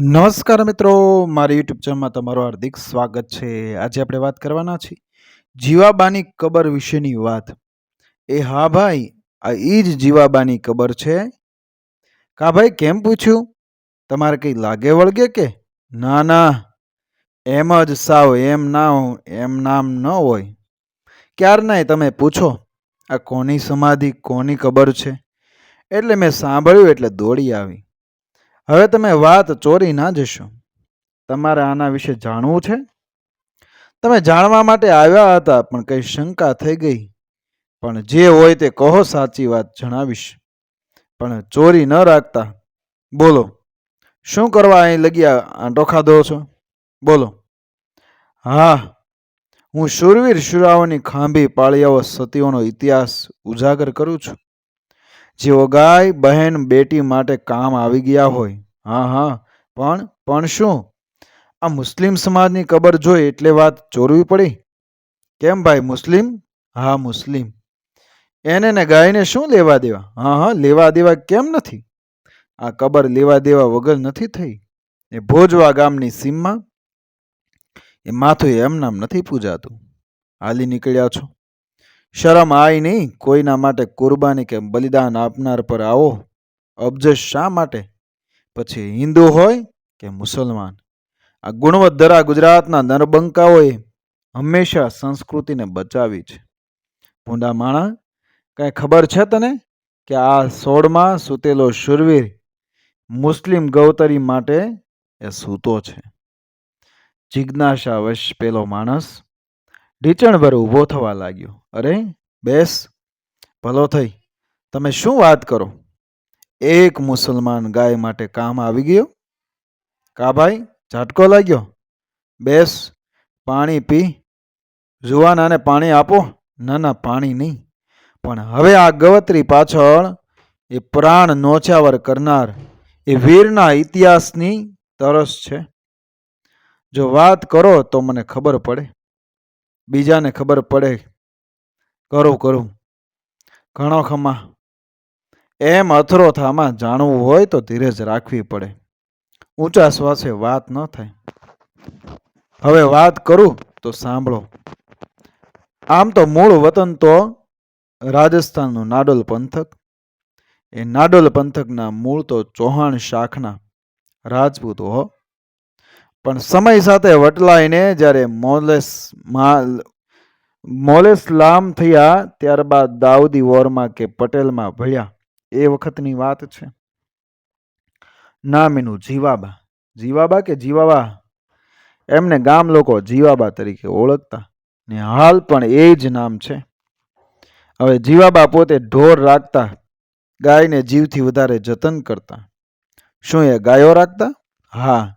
નમસ્કાર મિત્રો, મારી યુટ્યુબ ચેનલમાં તમારું હાર્દિક સ્વાગત છે. આજે આપણે વાત કરવાના છીએ જીવાબાની કબર વિશેની વાત. એ હા ભાઈ, આ એ જ જીવાબાની કબર છે. કા ભાઈ, કેમ પૂછ્યું? તમારે કંઈ લાગે વળગે કે? ના ના, એમ જ સાવ એમ ના એમ નામ ન હોય. ક્યારનાય તમે પૂછો, આ કોની સમાધિ, કોની કબર છે? એટલે મેં સાંભળ્યું એટલે દોડી આવી. હવે તમે વાત ચોરી ના જશો. તમારે આના વિશે જાણવું છે? તમે જાણવા માટે આવ્યા હતા, પણ કઈ શંકા થઈ ગઈ. પણ જે હોય તે કહો સાચી વાત જણાવીશ. પણ ચોરી ન રાખતા. બોલો, શું કરવા અહીં લગ્યા ડોખા દો છો? બોલો. હા, હું શુરવીર શુરાઓની ખાંભી પાળિયાઓ સતીઓનો ઇતિહાસ ઉજાગર કરું છું. જેઓ ગાય, બહેન, બેટી માટે કામ આવી ગયા હોય. હા હા, પણ પણ શું? આ મુસ્લિમ સમાજની કબર જોઈ એટલે વાત ચોરવી પડી. કેમ ભાઈ, મુસ્લિમ? હા, મુસ્લિમ. એને ને ગાયને શું લેવા દેવા? હા હા, લેવા દેવા કેમ નથી? આ કબર લેવા દેવા વગર નથી થઈ. એ ભોજવા ગામની સીમમાં. એ માથું એમ નામ નથી પૂજાતું. હાલી નીકળ્યા છો. શરમ આય નહીં. કોઈના માટે કુરબાની કે બલિદાન આપનાર પર આવો. અબજે શા માટે? પછી હિન્દુ હોય કે મુસલમાન? આ ગુણવત્ધરા ગુજરાતના નરબંકાઓએ હંમેશા સંસ્કૃતિને બચાવી છે. ભૂંડા માણા, કાંઈ ખબર છે તને કે આ સોળમાં સૂતેલો શુરવીર મુસ્લિમ ગૌતરી માટે એ સૂતો છે? જિજ્ઞાસાવશ પેલો માણસ ઢીચણભર ઊભો થવા લાગ્યો. અરે, બેસ. ભલો થઈ. તમે શું વાત કરો? એક મુસલમાન ગાય માટે કામ આવી ગયો? કા ભાઈ, ઝાટકો લાગ્યો? બેસ. પાણી પી. જુવાનાને પાણી આપો. ના ના, પાણી નહીં. પણ હવે આ ગવત્રી પાછળ એ પ્રાણ નોછાવર કરનાર એ વીરના ઇતિહાસની તરસ છે. જો વાત કરો તો મને ખબર પડે. બીજાને ખબર પડે. કરું કરું. ઘણો ખમા. એમ અથરોથામાં જાણવું હોય તો ધીરજ રાખવી પડે. ઊંચા શ્વાસે વાત ન થાય. હવે વાત કરું તો સાંભળો. આમ તો મૂળ વતન તો રાજસ્થાનનું નાડોલ પંથક. એ નાડોલ પંથકના મૂળ તો ચૌહાણ શાખના રાજપૂતો હો. પણ સમય સાથે વટલાઈને જ્યારે મોલેસ મા- મોલેસ્લામ થયા, ત્યારબાદ દાઉદી વોરમાં કે પટેલમાં ભળ્યા. એ વખતની વાત છે. નામ એનું જીવાબા. જીવાબા કે જીવાબા એમને ગામ લોકો જીવાબા તરીકે ઓળખતા ને હાલ પણ એ જ નામ છે. હવે જીવાબા પોતે ઢોર રાખતા, ગાયને જીવથી વધારે જતન કરતા. શું એ ગાયો રાખતા? હા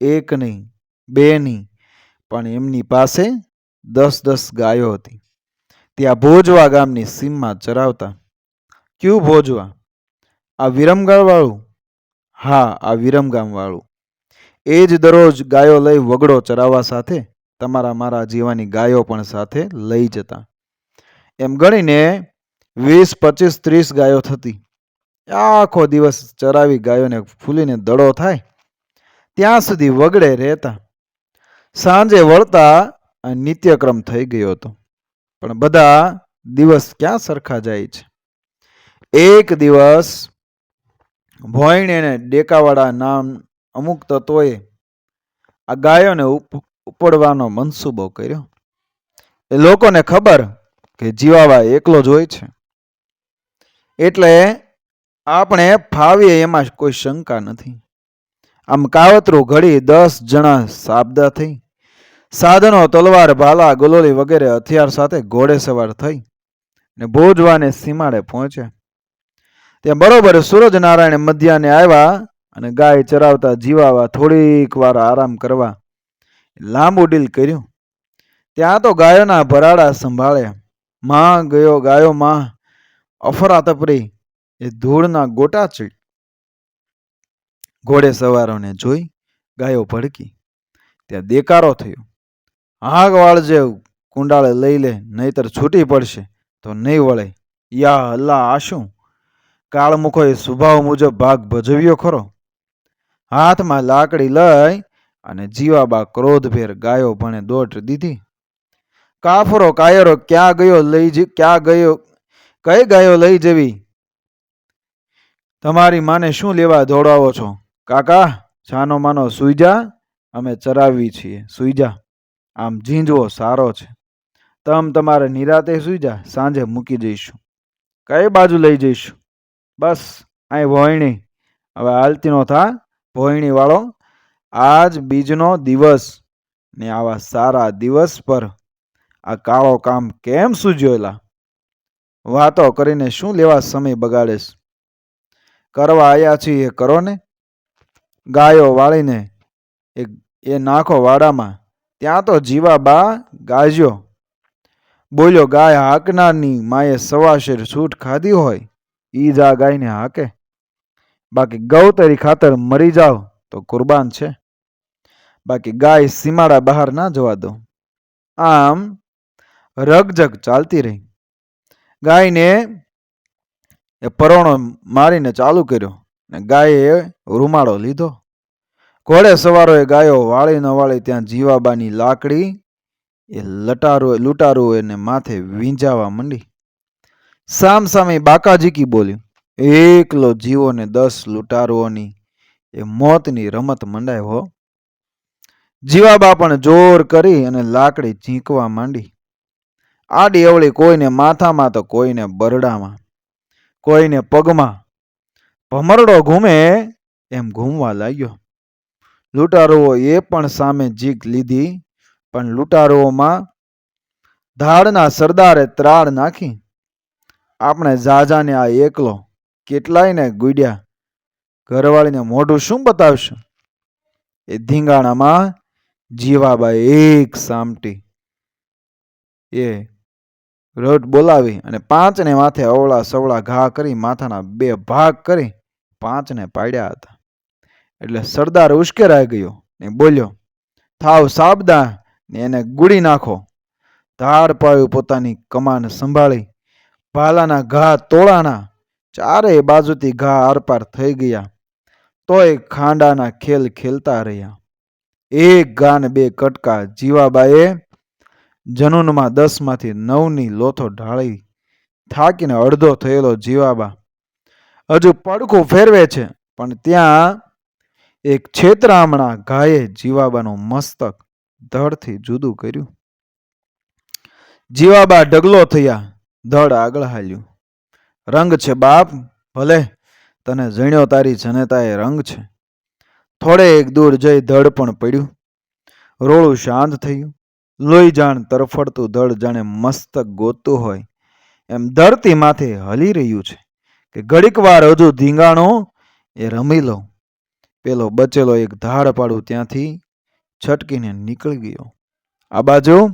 એક નહીં, બે નહીં, પણ એમની પાસે દસ દસ ગાયો હતી. ત્યાં ભોજવા ગામની સીમમાં ચરાવતા, ક્યું ભોજવા? આ વિરમગામવાળું હા, આ વિરમગામવાળું. એ જ દરરોજ ગાયો લઈ વગડો ચરાવવા સાથે તમારા મારા જીવાની ગાયો પણ સાથે લઈ જતા. એમ ગણીને વીસ, પચીસ, ત્રીસ ગાયો થતી. આખો દિવસ ચરાવી ગાયોને ફૂલીને દડો થાય ત્યાં સુધી વગડે રહેતા. સાંજે વળતા નિત્યક્રમ થઈ ગયો હતો. પણ બધા દિવસ ક્યાં સરખા જાય છે? એક દિવસ ભોયણ અને ડેકાવાળા નામ અમુક તત્વોએ આ ગાયોને ઉપ- ઉપડવાનો મનસૂબો કર્યો. એ લોકોને ખબર કે જીવાવા એકલો જ હોય છે. એટલે આપણે ફાવીએ એમાં કોઈ શંકા નથી. આમ કાવતરું ઘડી દસ જણા સાબદા થઈ. સાધનો, તલવાર, ભાલા, ગોલોલી વગેરે હથિયાર સાથે ઘોડે સવાર થઈ ને ભોજવાને સીમાડે પહોંચ્યા. ત્યાં બરોબર સૂરજનારાયણ મધ્યાને આવ્યા અને ગાય ચરાવતા જીવાવા થોડીક વાર આરામ કરવા લાંબુ ડીલ કર્યું. ત્યાં તો ગાયોના ભરાડા સંભાળ્યા. માં ગયો, ગાયો માં અફરાતફરી એ ધૂળના ગોટા ચડી ઘોડે સવારોને જોઈ ગાયો ભડકી. ત્યાં દેકારો થયો. આગ વાળજે, કુંડાળે લઈ લે, નહીતર છૂટી પડશે, તો નહીં વળે. યા હલ્લા આ શું? કાળમુખોએ સ્વભાવ મુજબ ભાગ ભજવ્યો ખરો? હાથમાં લાકડી લઈ અને જીવાબા ક્રોધભેર ગાયો ભણે દોટ દીધી. કાફરો, કાયરો, ક્યાં ગયો લઈ ક્યાં ગયો, કઈ ગાયો લઈ જવી? તમારી માને શું લેવા દોડાવો છો? કાકા, છાનો માનો સુઈ જા અમે ચરાવી છીએ. સુઈ જા આમ ઝીંઝવો સારો છે. તમ તમારે નિરાતે સુઈ જા સાંજે મૂકી જઈશું. કઈ બાજુ લઈ જઈશું? બસ અહીં ભોયણી હવે હાલતીનો થા ભોયણી વાળો. આજ બીજનો દિવસ ને આવા સારા દિવસ પર આ કાળો કામ કેમ સૂજ્યો એલા વાતો કરીને શું લેવા સમય બગાડેશ? કરવા આવ્યા છીએ એ કરો ને. ગાયો વાળીને એ એ નાખો વાડામાં. ત્યાં તો જીવાબા ગાજ્યો. બોલ્યો, ગાય હાંકનારની માએ સવાશેર છૂટ ખાધી હોય, ઈ જ ગાયને હાકે. બાકી ગૌતરી ખાતર મરી જાવ તો કુરબાન છે. બાકી ગાય સીમાડા બહાર ના જવા દો. આમ રગજગ ચાલતી રહી. ગાયને એ પરોણો મારીને ચાલુ કર્યો. ને ગાયે રૂમાળો લીધો. ઘોડે સવારોએ ગાયો વાળી ન વાળી ત્યાં જીવાબાની લાકડી એ લટારો લૂંટારો એને માથે વીંજાવા માંડી. સામ સામે બાકાજીકી બોલ્યું એકલો જીવો ને દસ લૂંટારોની એ મોતની રમત મંડાય હો. જીવાબા પણ જોર કરી અને લાકડી ઝીંકવા માંડી. આડી અવળી કોઈને માથામાં તો કોઈને બરડામાં, કોઈને પગમાં ભમરડો ઘૂમે એમ ઘૂમવા લાગ્યો. લૂંટારોઓ એ પણ સામે જીગ લીધી, પણ લૂંટારુઓમાં ધાડના સરદારે ત્રાળ નાખી. આપણે જાજાને આ એકલો કેટલાયને ગુડ્યા? ઘરવાળીને મોઢું શું બતાવશું? એ ધીંગાણામાં જીવાબાઈ એક સામટી. એ રટ બોલાવી અને પાંચને માથે અવળા સવળા ઘા કરી માથાના બે ભાગ કરી પાંચને પાડ્યા હતા. એટલે સરદાર ઉશ્કેરાઈ ગયો ને બોલ્યો, થાવ સાબદા ને એને ગુડી નાખો. ધાડ પાડ્યું પોતાની કમાન સંભાળી. ભાલાના ઘા તોળાના ચારેય બાજુથી ઘા આરપાર થઈ ગયા. તોય ખાંડાના ખેલ ખેલતા રહ્યા. એક ગાન બે કટકા જીવાબાએ જનૂનમાં દસમાંથી નવની લોથો ઢાળી, થાકીને અડધો થયેલો જીવાબા હજુ પડખું ફેરવે છે. પણ ત્યાં એક છેતરામણા ગાયે જીવાબાનું મસ્તક ધડથી જુદું કર્યું. જીવાબા ડગલો થયા, ધડ આગળ હાલ્યું. રંગ છે બાપ, ભલે તને જણ્યો તારી જનતાએ રંગ છે. થોડે એક દૂર જઈ ધડ પણ પડ્યું. રોળું શાંત થયું. લોહી જાણ તરફડતું ધડ જાણે મસ્તક ગોતું હોય. એમ ધરતી માથે હલી રહ્યું છે. કે ઘડીક વાર હજુ ધીંગાણો એ રમી લો પેલો બચેલો એક ધાડ પાડું ત્યાંથી છટકીને નીકળી ગયો. આ બાજુ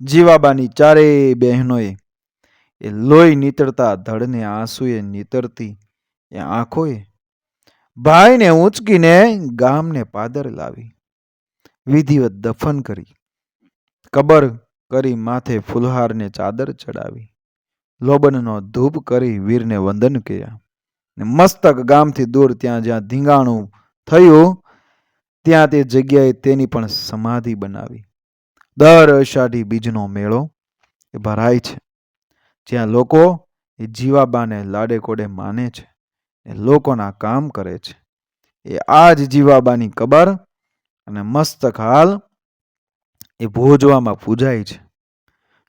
જીવાબાની ચારેય બહેનોએ એ લોહી નીતરતા ધડને આંસુએ નીતરતી એ આંખોએ ભાઈને ઊંચકીને ગામને પાદર લાવી. વિધિવત દફન કરી. કબર કરી માથે ફુલહારને ચાદર ચડાવી. લોબનનો ધૂપ કરી વીરને વંદન કર્યા ને મસ્તક ગામથી દૂર ત્યાં જ્યાં ધીંગાણું થયું, ત્યાં તે જગ્યાએ તેની પણ સમાધિ બનાવી. દર અષાઢી બીજનો મેળો એ ભરાય છે. જ્યાં લોકો એ જીવાબાને લાડે કોડે માને છે એ લોકોના કામ કરે છે. એ આ જ જીવાબાની કબર અને મસ્તક હાલ એ ભોજવામાં પૂજાય છે.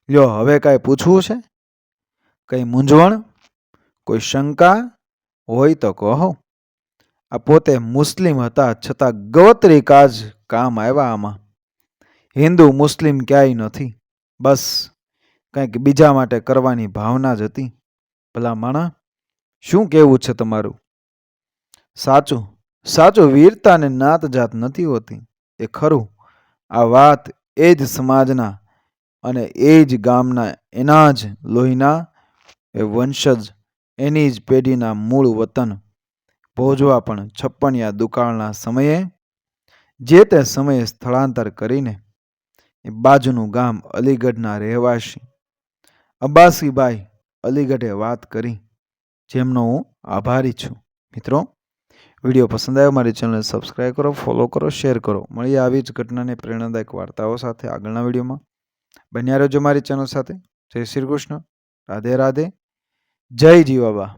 લ્યો, હવે કાંઈ પૂછવું છે? કઈ મૂંઝવણ, કોઈ શંકા હોય તો કહો આ પોતે મુસ્લિમ હતા છતાં ગવત્રી કાજ કામ આવ્યા આમાં. હિન્દુ મુસ્લિમ ક્યાંય નથી. બસ કંઈક બીજા માટે કરવાની ભાવના જ હતી. ભલા માણા, શું કહેવું છે તમારું? સાચું સાચું વીરતા અને નાત જાત નથી હોતી. એ ખરું. આ વાત એ જ સમાજના અને એ જ ગામના એના જ લોહીના એ વંશજ એની જ પેઢીના મૂળ વતન ભોજવા પણ છપ્પનિયા દુકાળના સમયે, જે તે સમયે સ્થળાંતર કરીને એ બાજુનું ગામ અલીગઢના રહેવાસી અબ્બાસીભાઈ અલીગઢે વાત કરી, જેમનો હું આભારી છું. મિત્રો, વીડિયો પસંદ આવ્યો મારી ચેનલને સબસ્ક્રાઈબ કરો, ફોલો કરો, શેર કરો. મળીએ આવી જ ઘટનાને પ્રેરણાદાયક વાર્તાઓ સાથે આગળના વિડીયોમાં. બન્યા રહેજો મારી ચેનલ સાથે. જય શ્રી કૃષ્ણ. રાધે રાધે. જય જીવાબા.